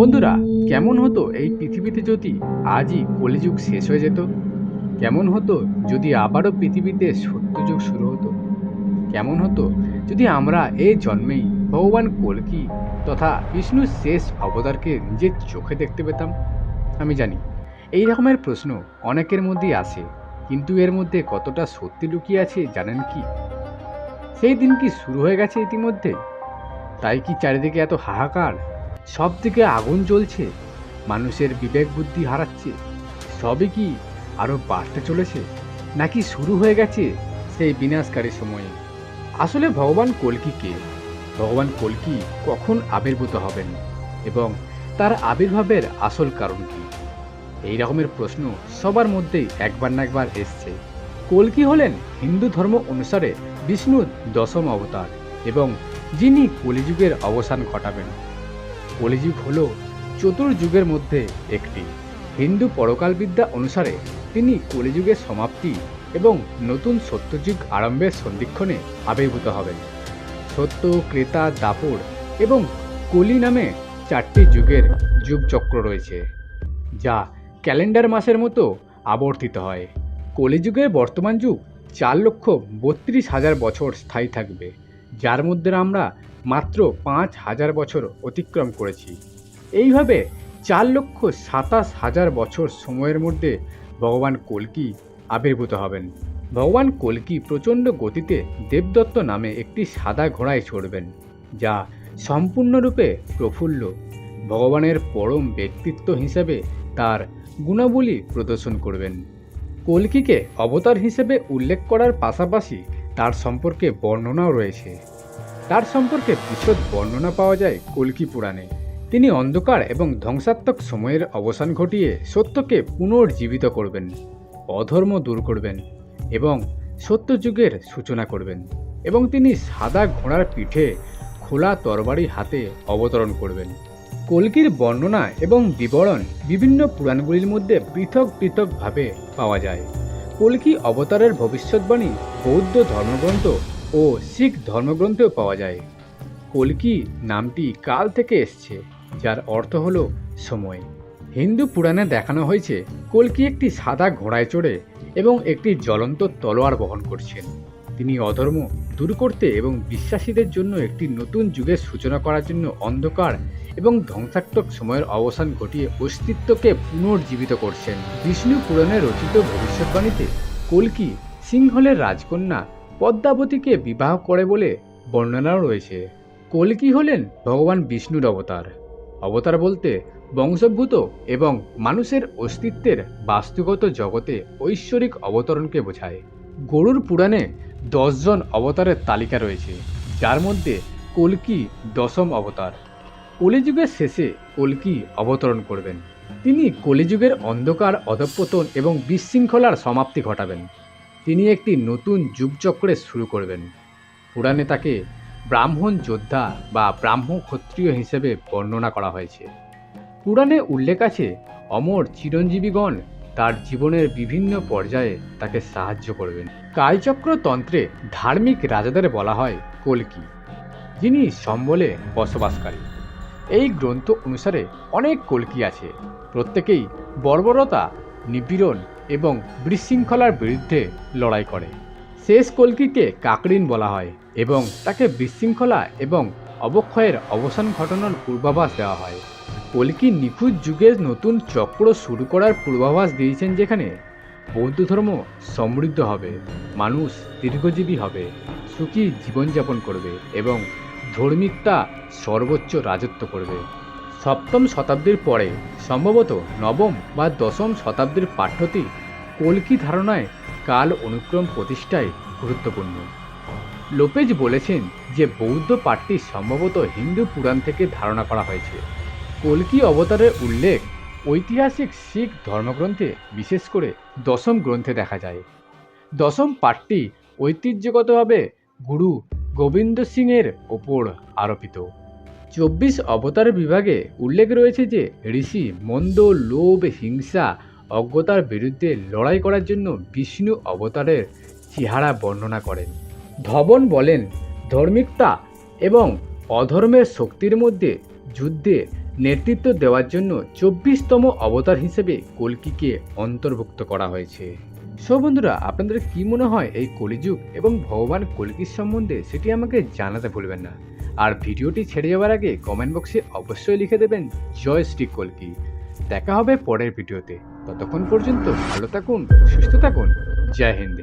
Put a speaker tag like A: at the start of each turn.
A: বন্ধুরা, কেমন হতো এই পৃথিবীতে যদি আজই কলিযুগ শেষ হয়ে যেত? কেমন হতো যদি আবারও পৃথিবীতে সত্যযুগ শুরু হতো? কেমন হতো যদি আমরা এই জন্মেই ভগবান কলকি তথা বিষ্ণুর শেষ অবতারকে নিজের চোখে দেখতে পেতাম? আমি জানি, এই রকমের প্রশ্ন অনেকের মধ্যেই আসে, কিন্তু এর মধ্যে কতটা সত্যি লুকিয়ে আছে জানেন কি? সেই দিন কি শুরু হয়ে গেছে ইতিমধ্যে? তাই কি চারিদিকে এত হাহাকার? সব দিকে আগুন জ্বলছে, মানুষের বিবেক বুদ্ধি হারাচ্ছে। সবই কি আরও বাড়তে চলেছে, নাকি শুরু হয়ে গেছে সেই বিনাশকারী সময়ে? আসলে ভগবান কলকি কে? ভগবান কলকি কখন আবির্ভূত হবেন এবং তার আবির্ভাবের আসল কারণ কি? এই রকমের প্রশ্ন সবার মধ্যেই একবার না একবার এসছে। কলকি হলেন হিন্দু ধর্ম অনুসারে বিষ্ণুর দশম অবতার এবং যিনি কলিযুগের অবসান ঘটাবেন। কলিযুগ হল চতুর্যুগের মধ্যে একটি। হিন্দু পরকালবিদ্যা অনুসারে তিনি কলিযুগের সমাপ্তি এবং নতুন সত্যযুগ আরম্ভের সন্ধিক্ষণে আবির্ভূত হবেন। সত্য, ক্রেতা, দাপর এবং কলি নামে চারটি যুগের যুগচক্র রয়েছে, যা ক্যালেন্ডার মাসের মতো আবর্তিত হয়। কলিযুগের বর্তমান যুগ চার লক্ষ বত্রিশ হাজার বছর স্থায়ী থাকবে। যার মধ্যে আমরা মাত্র পাঁচ হাজার বছর অতিক্রম করেছি। এইভাবে চার লক্ষ সাতাশ হাজার বছর সময়ের মধ্যে ভগবান কলকি আবির্ভূত হবেন। ভগবান কলকি প্রচণ্ড গতিতে দেবদত্ত নামে একটি সাদা ঘোড়ায় চড়বেন, যা সম্পূর্ণরূপে প্রফুল্ল। ভগবানের পরম ব্যক্তিত্ব হিসেবে তার গুণাবলী প্রদর্শন করবেন। কলকিকে অবতার হিসেবে উল্লেখ করার পাশাপাশি তার সম্পর্কে বর্ণনাও রয়েছে। তার সম্পর্কে বিশদ বর্ণনা পাওয়া যায় কলকি পুরাণে। তিনি অন্ধকার এবং ধ্বংসাত্মক সময়ের অবসান ঘটিয়ে সত্যকে পুনর্জীবিত করবেন, অধর্ম দূর করবেন এবং সত্যযুগের সূচনা করবেন এবং তিনি সাদা ঘোড়ার পিঠে খোলা তরবারি হাতে অবতরণ করবেন। কলকির বর্ণনা এবং বিবরণ বিভিন্ন পুরাণগুলির মধ্যে পৃথক পৃথকভাবে পাওয়া যায়। কলকি অবতারের ভবিষ্যৎবাণী? বৌদ্ধ ধর্মগ্রন্থ ও শিখ ধর্মগ্রন্থেও পাওয়া যায়। কলকি নামটি কাল থেকে এসছে, যার অর্থ হল সময়। হিন্দু পুরাণে দেখানো হয়েছে, কলকি একটি সাদা ঘোড়ায় চড়ে এবং একটি জ্বলন্ত তলোয়ার বহন করছেন। তিনি অধর্ম দূর করতে এবং বিশ্বাসীদের জন্য একটি নতুন যুগের সূচনা করার জন্য অন্ধকার এবং ধ্বংসাত্মক সময়ের অবসান ঘটিয়ে অস্তিত্বকে পুনর্জীবিত করছেন। বিষ্ণু পুরাণে রচিত ভবিষ্যৎবাণীতে কলকি সিংহলের রাজকন্যা পদ্মাবতীকে বিবাহ করে বলে বর্ণনাও রয়েছে। কলকি হলেন ভগবান বিষ্ণুর অবতার। অবতার বলতে বংশোদ্ভূত এবং মানুষের অস্তিত্বের বাস্তুগত জগতে ঐশ্বরিক অবতরণকে বোঝায়। গরুর পুরাণে দশজন অবতারের তালিকা রয়েছে, যার মধ্যে কলকি দশম অবতার। কলিযুগের শেষে কলকি অবতরণ করবেন। তিনি কলিযুগের অন্ধকার, অধপতন এবং বিশৃঙ্খলার সমাপ্তি ঘটাবেন। তিনি একটি নতুন যুগচক্রে শুরু করবেন। পুরাণে তাকে ব্রাহ্মণ যোদ্ধা বা ব্রাহ্ম ক্ষত্রিয় হিসেবে বর্ণনা করা হয়েছে। পুরাণে উল্লেখ আছে, অমর চিরঞ্জীবীগণ তার জীবনের বিভিন্ন পর্যায়ে তাকে সাহায্য করবেন। কালচক্র তন্ত্রে ধার্মিক রাজাদের বলা হয় কলকি, যিনি সম্বলে বসবাসকারী। এই গ্রন্থ অনুসারে অনেক কলকি আছে। প্রত্যেকেই বর্বরতা, নিপীড়ন এবং বিশৃঙ্খলার বিরুদ্ধে লড়াই করে। শেষ কলকিকে কাকরিন বলা হয় এবং তাকে বিশৃঙ্খলা এবং অবক্ষয়ের অবসান ঘটানোর পূর্বাভাস দেওয়া হয়। কলকি নিখুঁত যুগের নতুন চক্র শুরু করার পূর্বাভাস দিয়েছেন যেখানে বৌদ্ধ ধর্ম সমৃদ্ধ হবে, মানুষ দীর্ঘজীবী হবে, সুখী জীবনযাপন করবে এবং ধর্মিকতা সর্বোচ্চ রাজত্ব করবে। সপ্তম শতাব্দীর পরে সম্ভবত নবম বা দশম শতাব্দীর পাঠ্যটি কলকি ধারণায় কাল অনুক্রম প্রতিষ্ঠায় গুরুত্বপূর্ণ। লোপেজ বলেছেন যে বৌদ্ধ পাঠটি সম্ভবত হিন্দু পুরাণ থেকে ধারণা করা হয়েছে। কলকি অবতারের উল্লেখ ঐতিহাসিক শিখ ধর্মগ্রন্থে বিশেষ করে দশম গ্রন্থে দেখা যায়। দশম পাঠটি ঐতিহ্যগতভাবে গুরু গোবিন্দ সিংয়ের ওপর আরোপিত। চব্বিশ অবতার বিভাগে উল্লেখ রয়েছে যে, ঋষি মন্দ, লোভ, হিংসা, অজ্ঞতার বিরুদ্ধে লড়াই করার জন্য বিষ্ণু অবতারের চেহারা বর্ণনা করেন। ধবন বলেন, ধার্মিকতা এবং অধর্মের শক্তির মধ্যে যুদ্ধে নেতৃত্ব দেওয়ার জন্য চব্বিশতম অবতার হিসেবে কল্কিকে অন্তর্ভুক্ত করা হয়েছে। সো বন্ধুরা, আপনাদের কি মনে হয় এই কলিযুগ এবং ভগবান কল্কির সম্বন্ধে সেটি আমাকে জানাতে ভুলবেন না? আর ভিডিওটি ছেড়ে যাওয়ার আগে কমেন্ট বক্সে অবশ্যই লিখে দেবেন, জয় শ্রী কল্কি। দেখা হবে পরের ভিডিওতে। ততক্ষণ পর্যন্ত ভালো থাকুন, সুস্থ থাকুন। জয় হিন্দ।